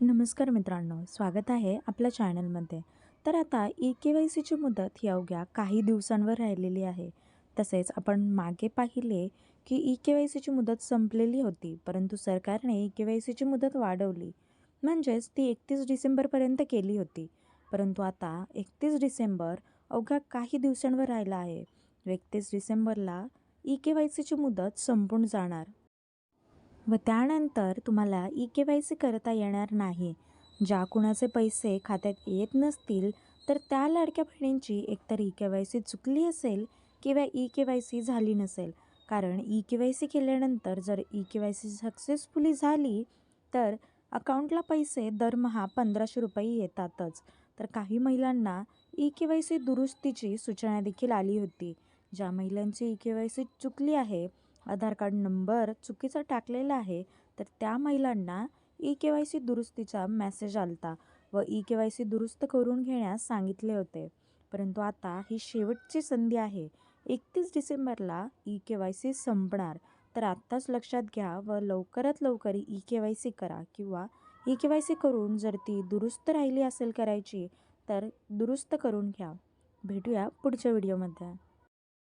नमस्कार मित्रांनो स्वागत आहे आपल्या चॅनलमध्ये. तर आता ई के वाय सीची मुदत ही अवघ्या काही दिवसांवर राहिलेली आहे. तसेच आपण मागे पाहिले की ई के वाय सीची मुदत संपलेली होती परंतु सरकारने ई के वाय सीची मुदत वाढवली. म्हणजेच ती एकतीस डिसेंबरपर्यंत केली होती. परंतु आता एकतीस डिसेंबर अवघ्या काही दिवसांवर राहिला आहे. एकतीस डिसेंबरला ई के वाय सीची मुदत संपून जाणार. व त्यानंतर तुम्हाला ई के वाय सी करता येणार नाही. ज्या कुणाचे पैसे खात्यात येत नसतील तर त्या लाडक्या बहिणींची एकतर ई के वाय सी चुकली असेल किंवा ई के वाय सी झाली नसेल. कारण ई के वाय सी केल्यानंतर जर E K Y C successfully झाली तर अकाउंटला पैसे दरमहा पंधराशे रुपये येतातच. तर काही महिलांना ई के वाय सी दुरुस्तीची सूचना देखील आली होती. ज्या महिलांची ई के वाय सी चुकली आहे आधार कार्ड नंबर चुकीचा टाकलेला आहे तर त्या महिलांना ई के वाय सी दुरुस्तीचा मेसेज आलता व ई के वाय सी दुरुस्त करून घेण्यास सांगितले होते. परंतु आता ही शेवटची संधी आहे. एकतीस डिसेंबरला ई के वाय सी संपणार तर आत्ताच लक्षात घ्या व लवकरात लवकर ई के वाय सी करा किंवा ई के वाय सी करून जर ती दुरुस्त राहिली असेल करायची तर दुरुस्त करून घ्या. भेटूया पुढच्या व्हिडिओमध्ये.